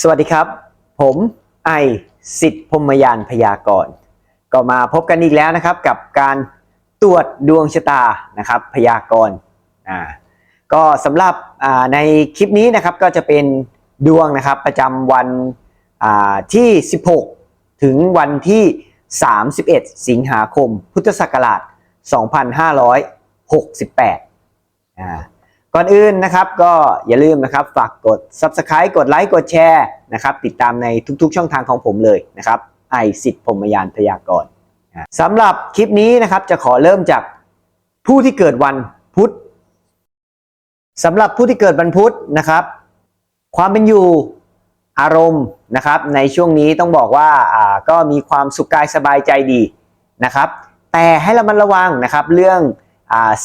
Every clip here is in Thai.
สวัสดีครับ ผมไอสิทธิพมยานพยากรณ์ก็มาพบกันอีกแล้วนะครับ กับการตรวจดวงชะตานะครับ พยากรณ์อ่าก็สำหรับอ่าในคลิปนี้นะครับก็จะเป็นดวงนะครับประจำวันอ่าที่ 16 ถึงวันที่ 31 สิงหาคม พุทธศักราช 2568อ่า ก่อนอื่นนะครับก็อย่าลืมนะครับฝากกด Subscribe กดไลค์กดแชร์นะครับติดตามในทุกๆช่องทางของผมเลยนะครับไอสิทธิ์พรมยานพยากรณ์สำหรับคลิปนี้นะครับจะขอเริ่มจากผู้ที่เกิดวันพุธสำหรับผู้ที่เกิดวันพุธนะครับ ความเป็นอยู่อารมณ์นะครับ ในช่วงนี้ต้องบอกว่าก็มีความสุขกายสบายใจดีนะครับ แต่ให้ระมัดระวังนะครับเรื่อง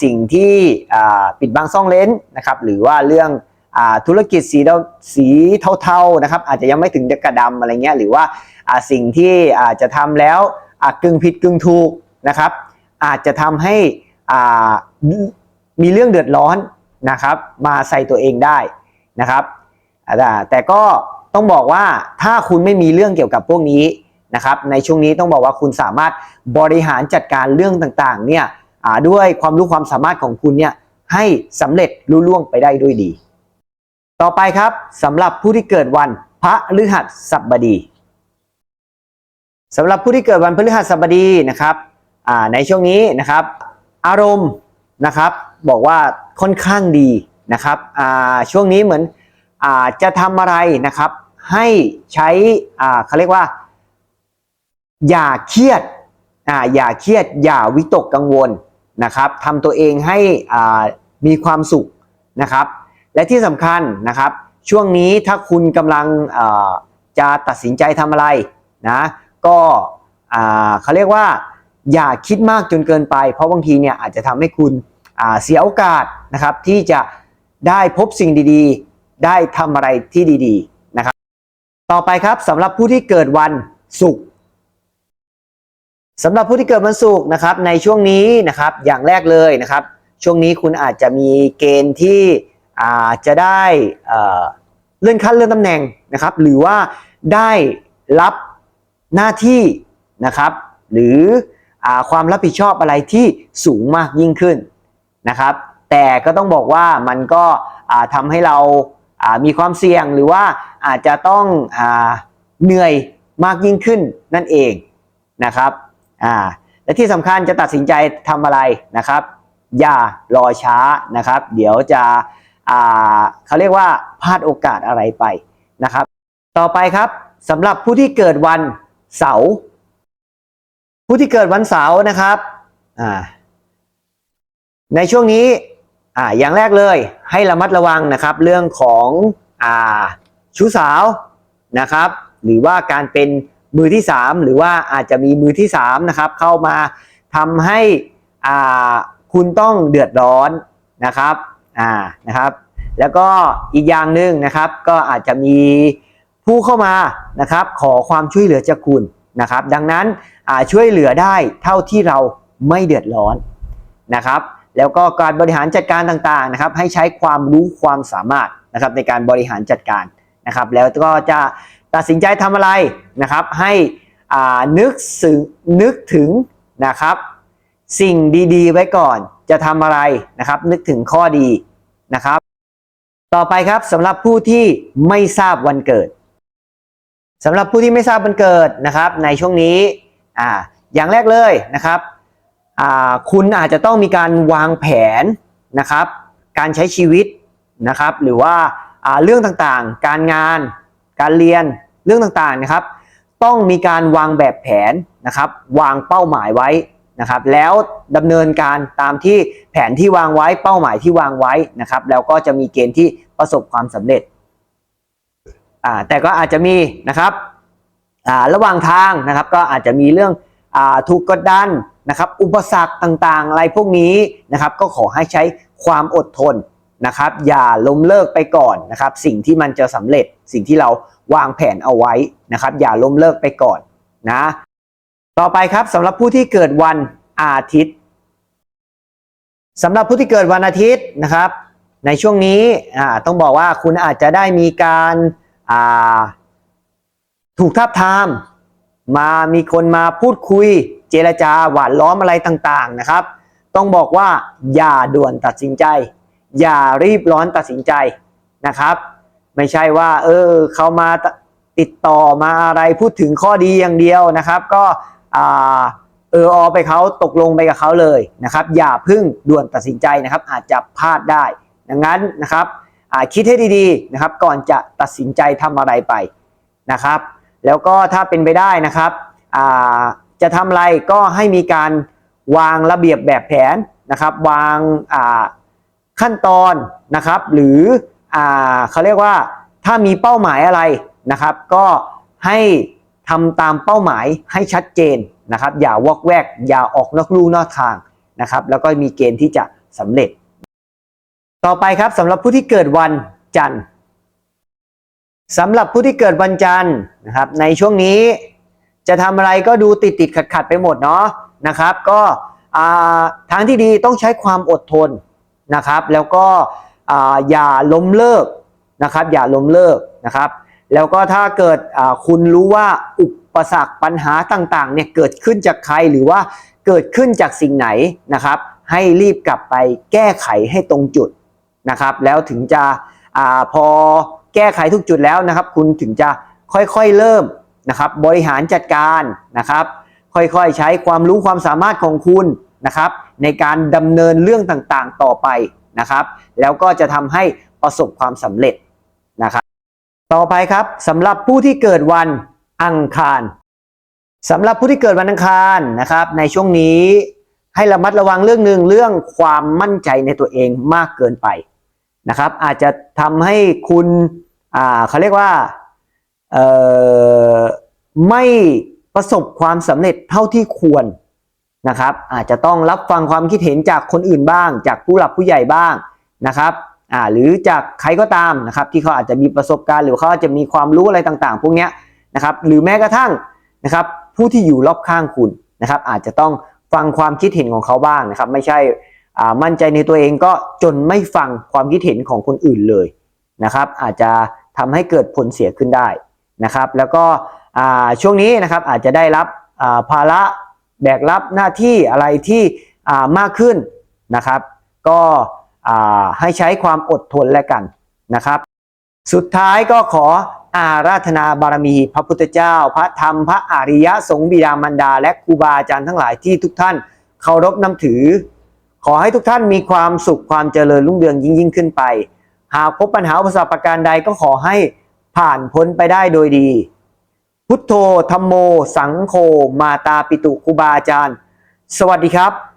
สิ่งที่ปิดบังซ่องเลนนะครับหรือว่าเรื่องอธุรกิจสีเทาสีเทาๆนะครับอาจจะยังไม่ถึงกระดำอะไรเงี้ยหรือว่าสิ่งที่อาจจะทำแล้วกึ่งผิดกึ่งถูกนะครับอาจจะทำให้มีเรื่องเดือดร้อนนะครับมาใส่ตัวเองได้นะครับแต่ก็ต้องบอกว่าถ้าคุณไม่มีเรื่องเกี่ยวกับพวกนี้นะครับในช่วงนี้ต้องบอกว่าคุณสามารถบริหารจัดการเรื่องต่างๆเนี่ย ด้วยความรู้ความสามารถของคุณเนี่ยให้สำเร็จลุล่วงไปได้ด้วยดี ต่อไปครับสำหรับผู้ที่เกิดวันพระฤหัสบดีสำหรับผู้ที่เกิดวันพฤหัสบดีนะครับในช่วงนี้นะครับ อารมณ์นะครับบอกว่าค่อนข้างดีนะครับอ่าช่วงนี้เหมือนอจะทำอะไรนะครับ ให้ใช้อ่าเขาเรียกว่า อย่าเครียดอ่าอย่าเครียด อย่าวิตกกังวล นะครับทำตัวเองให้มีความสุขนะครับ และที่สำคัญนะครับ ช่วงนี้ถ้าคุณกำลังจะตัดสินใจทำอะไรนะก็เขาเรียกว่าอย่าคิดมากจนเกินไป เพราะบางทีเนี่ยอาจจะทำให้คุณเสียโอกาสนะครับ ที่จะได้พบสิ่งดีๆ ได้ทำอะไรที่ดีๆนะครับ ต่อไปครับสำหรับผู้ที่เกิดวันศุกร์ สำหรับผู้ที่เกิดวันศุกร์นะครับในช่วงนี้นะครับอย่างแรกเลยนะครับ ช่วงนี้คุณอาจจะมีเกณฑ์ที่อาจจะได้เลื่อนขั้นเลื่อนตำแหน่งนะครับ หรือว่าได้รับหน้าที่นะครับ หรืออความรับผิดชอบอะไรที่สูงมากยิ่งขึ้นนะครับ แต่ก็ต้องบอกว่ามันก็ทำให้เรามีความเสี่ยงหรือว่าอาจจะต้องอเหนื่อยมากยิ่งขึ้นนั่นเองนะครับ อ่าและที่สำคัญจะตัดสินใจทำอะไรนะครับ อย่ารอช้านะครับ เดี๋ยวจะอ่าเขาเรียกว่าพลาดโอกาสอะไรไปนะครับ ต่อไปครับสำหรับผู้ที่เกิดวันเสาร์ผู้ที่เกิดวันเสาร์นะครับอ่าในช่วงนี้อ่าอย่างแรกเลยให้ระมัดระวังนะครับ เรื่องของอ่าชู้สาวนะครับ หรือว่าการเป็น มือที่ 3 หรือว่าอาจจะมีมือที่3นะครับเข้ามาทำให้อ่าคุณต้องเดือดร้อนนะครับอ่านะครับแล้วก็อีกอย่างหนึ่งนะครับก็อาจจะมีผู้เข้ามานะครับขอความช่วยเหลือจากคุณนะครับ ดังนั้นอ่าช่วยเหลือได้เท่าที่เราไม่เดือดร้อนนะครับ แล้วก็การบริหารจัดการต่างๆนะครับ ให้ใช้ความรู้ความสามารถนะครับในการบริหารจัดการนะครับ แล้วก็จะ ตัดสินใจทำอะไรนะครับ ให้นึกสึงนึกถึงนะครับ สิ่งดีๆ ไว้ก่อนจะทำอะไรนะครับ นึกถึงข้อดีนะครับ ต่อไปครับสำหรับผู้ที่ไม่ทราบวันเกิดสำหรับผู้ที่ไม่ทราบวันเกิดนะครับ ในช่วงนี้อ่าอย่างแรกเลยนะครับคุณอาจจะต้องมีการวางแผนนะครับ การใช้ชีวิตนะครับ หรือว่าเรื่องต่างๆ การงาน การเรียน เรื่องต่างๆนะครับ ต้องมีการวางแบบแผนนะครับ วางเป้าหมายไว้นะครับ แล้วดำเนินการตามที่แผนที่วางไว้เป้าหมายที่วางไว้นะครับ แล้วก็จะมีเกณฑ์ที่ประสบความสำเร็จอ่าแต่ก็อาจจะมีนะครับอ่าระหว่างทางนะครับ ก็อาจจะมีเรื่องอ่าถูกกดดันนะครับ อุปสรรคต่างๆ อะไรพวกนี้นะครับ ก็ขอให้ใช้ความอดทน นะครับ อย่าล้มเลิกไปก่อนนะครับ สิ่งที่มันจะสำเร็จ สิ่งที่เราวางแผนเอาไว้นะครับ อย่าล้มเลิกไปก่อนนะ ต่อไปครับสำหรับผู้ที่เกิดวันอาทิตย์สำหรับผู้ที่เกิดวันอาทิตย์นะครับ ในช่วงนี้ต้องบอกว่าคุณอาจจะได้มีการาถูกทับทามมามีคนมาพูดคุย เจรจาหวานล้อมอะไรต่างๆนะครับ ต้องบอกว่าอย่าด่วนตัดสินใจ อย่ารีบร้อนตัดสินใจนะครับ ไม่ใช่ว่า เออเขามาติดต่อมาอะไรพูดถึงข้อดีอย่างเดียวนะครับ ก็อ่าเอออไปเขาตกลงไปกับเขาเลยนะครับ อย่าพึ่งด่วนตัดสินใจนะครับ อาจจะพลาดได้ ดังนั้นนะครับคิดให้ดีๆนะครับ ก่อนจะตัดสินใจทำอะไรไปนะครับ แล้วก็ถ้าเป็นไปได้นะครับจะทำอะไรก็ให้มีการวางระเบียบแบบแผนนะครับ วางอ่า ขั้นตอนนะครับ หรืออ่าเขาเรียกว่าถ้ามีเป้าหมายอะไรนะครับ ก็ให้ทำตามเป้าหมายให้ชัดเจนนะครับ อย่าวอกแวก อย่าออกนอกลู่นอกทางนะครับ แล้วก็มีเกณฑ์ที่จะสำเร็จ ต่อไปครับสำหรับผู้ที่เกิดวันจันทร์สำหรับผู้ที่เกิดวันจันทร์นะครับ ในช่วงนี้จะทำอะไรก็ดูติดติดขัดขัดไปหมดเนาะนะครับ ก็ทางที่ดีต้องใช้ความอดทน นะครับ แล้วก็อย่าล้มเลิกนะครับ อย่าล้มเลิกนะครับ แล้วก็ถ้าเกิดคุณรู้ว่าอุปสรรคปัญหาต่างๆเนี่ยเกิดขึ้นจากใครหรือว่าเกิดขึ้นจากสิ่งไหนนะครับ ให้รีบกลับไปแก้ไขให้ตรงจุดนะครับ แล้วถึงจะอพอแก้ไขทุกจุดแล้วนะครับ คุณถึงจะค่อยๆเริ่มนะครับ บริหารจัดการนะครับ ค่อยๆใช้ความรู้ความสามารถของคุณนะครับ ในการดำเนินเรื่องต่างๆต่อไปนะครับ แล้วก็จะทำให้ประสบความสำเร็จนะครับ ต่อไปครับสำหรับผู้ที่เกิดวันอังคารสำหรับผู้ที่เกิดวันอังคารนะครับ ในช่วงนี้ให้ระมัดระวังเรื่องหนึ่งเรื่องความมั่นใจในตัวเองมากเกินไปนะครับ อาจจะทำให้คุณอ่าเขาเรียกว่าเอ่อไม่ประสบความสำเร็จเท่าที่ควร นะครับ อาจจะต้องรับฟังความคิดเห็นจากคนอื่นบ้าง จากผู้หลักผู้ใหญ่บ้างนะครับอ่าหรือจากใครก็ตามนะครับที่เขาอาจจะมีประสบการณ์ หรือเขาอาจจะมีความรู้อะไรต่างๆ พวกนี้นะครับหรือแม้กระทั่งนะครับผู้ที่อยู่รอบข้างคุณนะครับอาจจะต้องฟังความคิดเห็นของเขาบ้างนะครับ ไม่ใช่มั่นใจในตัวเองก็จนไม่ฟังความคิดเห็นของคนอื่นเลยนะครับ อาจจะทำให้เกิดผลเสียขึ้นได้นะครับ แล้วก็ช่วงนี้นะครับอาจจะได้รับภาระ แบกรับหน้าที่อะไรที่มากขึ้นนะครับ ก็ให้ใช้ความอดทนและกันนะครับ สุดท้ายก็ขออาราธนาบารมีพระพุทธเจ้า พระธรรมพระอริยสงฆ์บิดามารดา และครูบาอาจารย์ทั้งหลายที่ทุกท่านเคารพนับถือ ขอให้ทุกท่านมีความสุขความเจริญรุ่งเรืองยิ่งยิ่งขึ้นไป หากพบปัญหาอุปสรรคประการใดก็ขอให้ผ่านพ้นไปได้โดยดี พุทโธธรรมโม สังโฆ มาตาปิตุครูบาอาจารย์ สวัสดีครับ